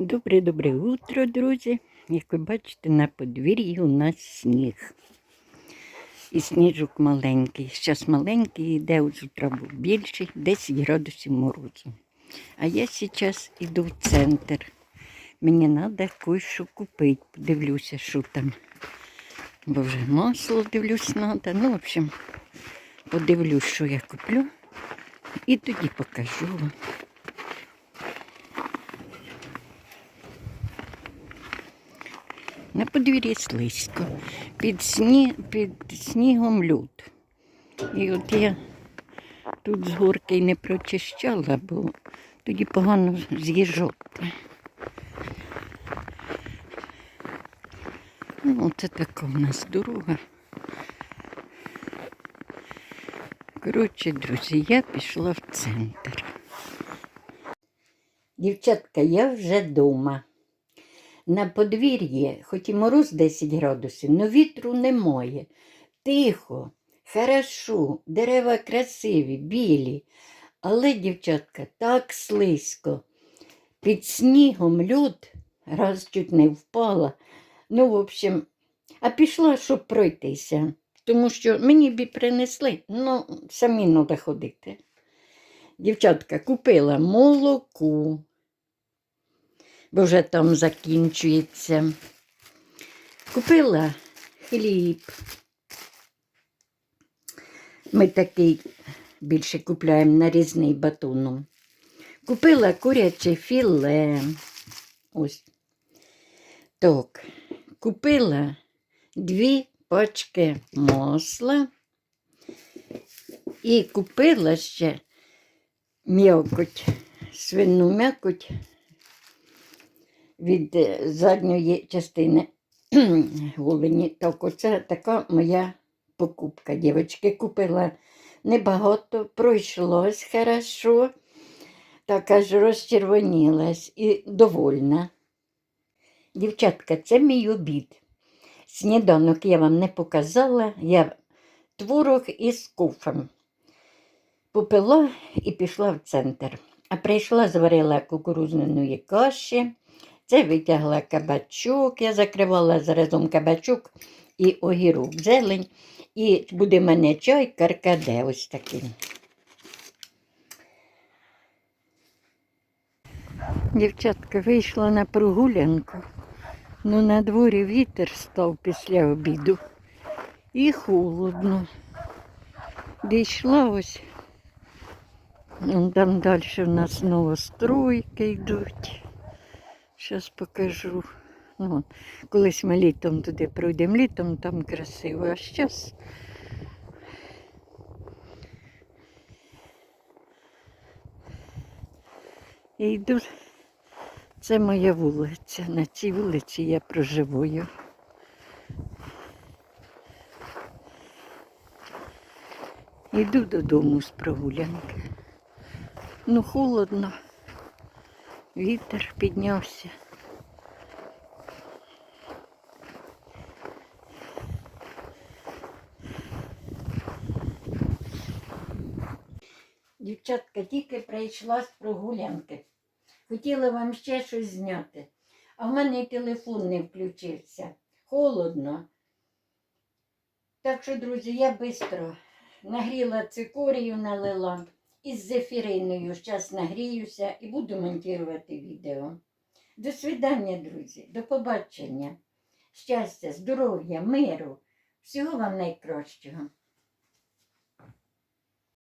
Добре-добре утро, друзі. Як ви бачите, на подвір'ї у нас сніг. І сніжок маленький. Зараз маленький, йде з утра був більший, 10 градусів морозу. А я зараз йду в центр. Мені треба кое-що купити. Подивлюся, що там. Бо вже масло дивлюсь треба. Ну, в общем, подивлюсь, що я куплю. І тоді покажу вам. На подвір'ї слизько. Під, сні... під снігом лід. І от я тут з горки не прочищала, бо тоді погано з'їжджати. Ну, оце така у нас дорога. Коротше, друзі, я пішла в центр. Дівчатка, я вже вдома. На подвір'ї, хоч і мороз 10 градусів, але вітру немає. Тихо, хорошо, дерева красиві, білі. Але, дівчатка, так слизько. Під снігом льод, раз чуть не впала. Ну, в общем, а пішла, щоб пройтися, тому що мені б і принесли, ну, самі треба ходити. Дівчатка, купила молоко бо вже там закінчується. Купила хліб. Ми такий більше купляємо нарізний батоном. Купила куряче філе. Ось. Так, купила дві пачки масла і купила ще м'якоть, свину м'якоть від е, задньої частини голені. Так, оце така моя покупка. Дівчатки купила небагато, пройшлось хорошо, так аж розчервонілась і довольна. Дівчатка, це мій обід. Сніданок я вам не показала, я творог із кофем. Попила і пішла в центр. А прийшла, зварила кукурузної каші. Це витягла кабачок, я закривала заразом кабачок і огірок, зелень. І буде в мене чай каркаде ось такий. Дівчатка вийшла на прогулянку. Ну, на дворі вітер став після обіду. І холодно. Дійшла ось. Там далі у нас новостройки йдуть. Зараз покажу. Ну, колись ми літом туди пройдемо літом, там красиво, а зараз. І йду. Це моя вулиця. На цій вулиці я проживаю. Йду додому з прогулянки. Ну, холодно. Вітер піднявся. Дівчатка, тільки прийшла з прогулянки. Хотіла вам ще щось зняти, а в мене телефон не включився. Холодно. Так що, друзі, я швидко нагріла цикорію, налила із зефіриною. Зараз нагріюся і буду монтувати відео. До свидання, друзі, до побачення. Щастя, здоров'я, миру, всього вам найкращого.